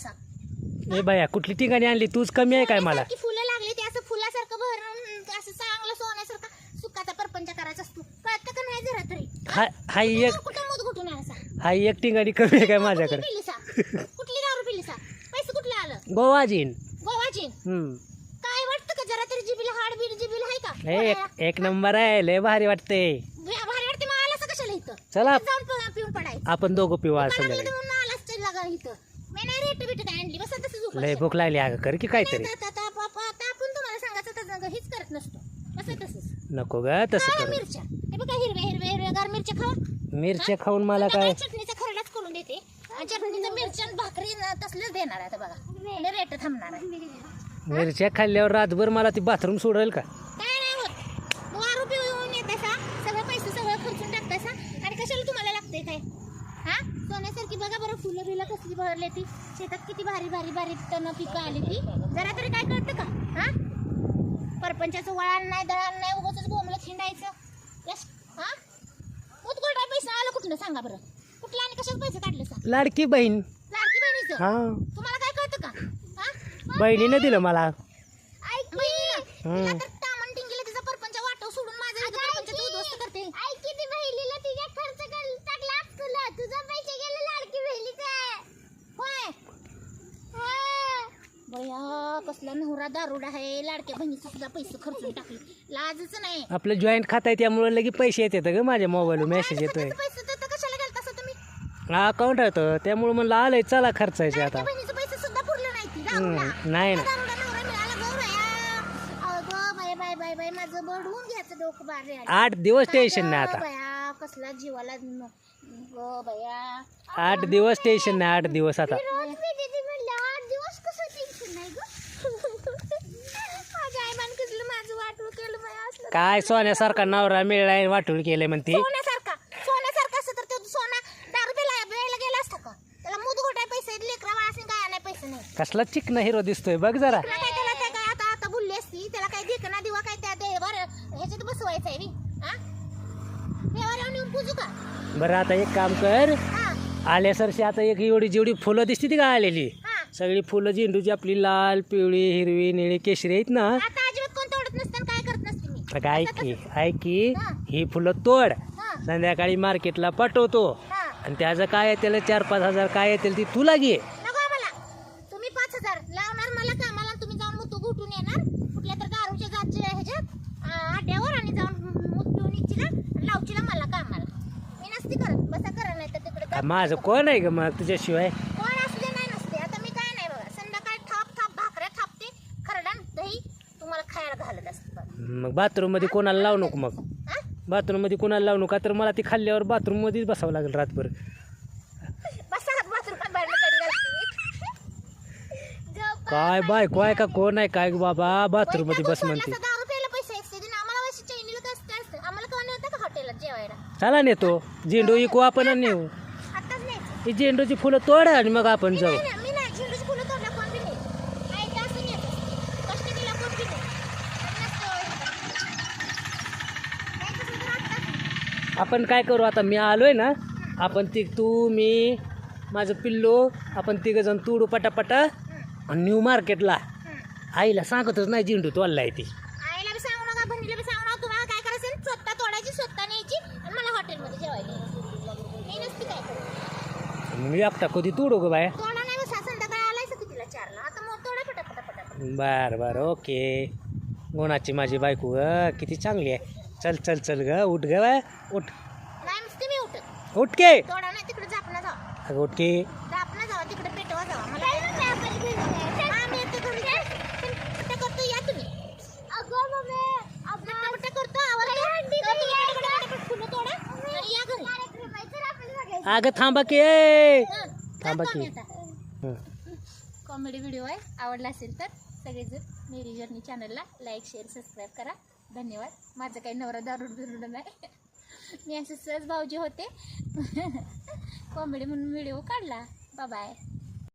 असा. ए बाया कुठली ठिकाणी आणली? तूच कमी आहे काय मला? फुलं लागली ते असं फुलासारखं भरून असं चांगलं सोन्यासारखं सुखाचा परपंच करायचा असतो. कळतं का नाही जरा तरी? हा हा एक कुठं मूत घुटून असा हा एक ठिकाणी कमी आहे काय माझ्याकडे? कुठली पिली सा? कुठली दारू पिली सा? पैसे कुठले आलं? गोवाजीन. गोवाची हम्म. काय वाटतं का जरा तरी जिबीला हाड बीड जिबीला आहे का? ए, एक एक नंबर आहे लय भारी वाटते. भे- भारी वाटते मग आलास कशाला इथं? चला. जाऊन पि- पिऊन पडायचं. आपण दोघं पिऊ आज दुकानात संध्याकाळी. गेलं म्हणून आलास तरी लागा इथं. मी नाही रेट बिट काय आणली. बस तसं. लय भूक लागली अगं कर की काहीतरी. आता- आता- आता- आता- आता आपण तुम्हाला सांगायचं तर जागा हेच करत नसतो. बस तसंच. नको ग तसं कर. मिरच्या. हे बघा हिरव्या हिरव्या हिरव्यागार मिरच्या खावा. मिरच्या खाऊन मला काय? चटणीचा खरडाच करून देते. आणि चटणीचं मिरच्या आणि भाकरी न तसलंच देणार आहे आता बघा. रेट थांबणार आहे. मिरच्या खाल्ल्यावर रातभर मला ती बाथरूम सोडेल का काय नाही होत दारू पिऊन येतासा सगळं पैसे सगळं खर्चून टाकतासा आणि कशाला तुम्हाला लागतंय काय हा सोन्यासारखी बघा बरं फुलं बिलं कसली भरले ती. शेतात किती भारी भारी भारी तण पिकं आली ती. जरा तरी काय कळतं का? हा? परपंचाचं वळण नाही दळण नाही उगाच बोंबलं खिंडायचं. यश हा? उतकोल पैसे आलं कुठलं सांगा बरं. कुठलं आणि कशाच पैसे काढले सांग लाडकी बहीण. लाडकी बहिणीचं? हा. तुम्हाला काय कळतं का? हा? बहिणीनं दिलं मला. तिला तर तामण टिंगीला तिचा परपंच वाटव सोडून माझा इथं परपंचाचं उद्ध्वस्त करते आई किती बहिणीला तिच्या खर्च टाकला तुला तुझा पैसे गेले लाडकी बहिणीचे होय कसला नवरा दारुडा आहे लाडक्या बहिणीचे सुद्धा पैसे खर्चून टाकले. लाजच नाही. आपलं जॉईंट खात आहे त्यामुळे लगे पैसे येतात ग माझ्या मोबाईलवर मेसेज येतोय. त्याचे पैसे तर कशाला गेलता असं तुम्ही? हा अकाउंट होतं त्यामुळे म्हणलं आलंय चला खर्चायचे आता. लाडक्या बहिणीचे पैसे सुद्धा पुरले नाही ती दारुडा. हम्म, नाही ना. दारुडा नवरा मिळाला गं बया अगं बाय बाय बाय बाय माझं बडवून घ्यायचं डोकं बार रे आठ दिवस टेन्शन नाही आता. बया कसला जीवाला न- गं बया. आठ दिवस टेन्शन नाही आठ दिवस आता. रोज मी दीदी म्हणलं आठ दिवस कसं टेन्शन नाही ग माझ्या आईमान कसलं माझं वाटलं केलं बया असलं काय सोन्यासारखा नवरा मिळाय वाटून केलंय म्हणते? सोन्यासारखा. सोन्यासारखा असं तर तो सोना दारू प्यायला प्यायला गेला असता का? त्याला पैसे लेकरा काय पैसे नाही. कसला चिकन हिरो दिसतोय बघ जरा. तुला काय त्याला काय काय आता आता बोलली असती त्याला काय देखना दिवा काय त्या देवार ह्याच्यात बसवायचं आहे हा? पूजू का? बरं आता एक काम कर. हा. आल्या सरशी आता एक एवढी जेवढी फुलं दिसते ती का आलेली. हा. सगळी फुलं झेंडूची आपली लाल पिवळी हिरवी निळी केशरी आहेत ना? आता अजिबात कोण तोडत नसतं आणि काय करत नसते मी अगं ऐक की ऐक की हा. फुलं तोड. संध्याकाळी मार्केटला पाठवतो. हा आणि त्याचं काय येतील चार पाच हजार काय येतील ती तुला घे नको तुम्ही पाच हजार लावणार मला कामाला तुम्ही जाऊन येणार. कुठल्या तर दारूच्या जातच्या ह्याच्यात आ, अड्ड्यावर आणि जाऊन मूत पिऊन इच्छिला आणि लावचीला मला कामाला. मी नसती करत. बसा करा नाही तर तिकडे माझं कोण आहे ग मग? तुझ्याशिवाय कोण असले नाही नसते आता मी काय नाही बघा संध्याकाळी थाप थाप भाकऱ्या थापते खरडा दही तुम्हाला खायला घालत असते बघा. मग बाथरूममध्ये कोणाला लावू नको मग? हा? बाथरूममध्ये कोणाला लावू नका? तर मला ती खाल्ल्यावर बाथरूम मध्येच बसावं लागेल रातभर. काय बायको आहे का? कोण आहे? काय बाबा? बाथरूममध्ये बस म्हणते काय चला नेतो. झेंडू इकू आपण आणि नेऊ ही झेंडूची फुलं तोड आणि मग आपण जाऊ नाही, नाही, मी नाही झेंडूची फुलं तोडल्या कोण बी नाही नाही ते असं नाही येत. कष्ट केला कोण बी नाही आणि नसतं एवढं. नाही तसं तर आत्ताच. आपण काय करू? आता मी आलोय ना. आपण ती तू मी माझं पिल्लो आपण तिघ जण तुडू पटापटा आणि न्यू मार्केटला. आईला सांगतच नाही झेंडू तोडलाय ती. आईला बी सांगू नका बहिणीला बी सांगू नका तुम्हाला काय करायचं स्वतः तोडायची स्वतः न्यायची आणि मला हॉटेलमध्ये जेवायला यायचं. मी नसते काय करत मी एकटा कधी तुडू ग बाया? तोडा नाही बसा संध्याकाळी आलायचं कितीला चारला. आता मग तोडा पटा पटा पटा बर बर ओके. गुणाची माझी बायको किती चांगली आहे. चल चल चल ग उठ ग बाय उठ। नाही नुसते मी उठत उठ के। नाही तिकडे जापना जावा अगं उठ के। जापना जावा तिकडे पेटवा जावा मला हा, मी येते घरी. पट्टा करतो या तुम्ही अगं मम्मी। पट्टा पट्टा करतो फुलं तोडा आणि या घरी अगं थांबा के हं, थांबा की. हं. कॉमेडी व्हिडिओ आहे आवडला असेल तर सगळेजण मेरी जर्नी चॅनलला लाईक शेअर सबस्क्राईब करा. धन्यवाद. माझं काही नवरा दारुड बिरुड नाही. मी असे सहज भाऊजी होते. कॉमेडी म्हणून व्हिडिओ काढला. बाय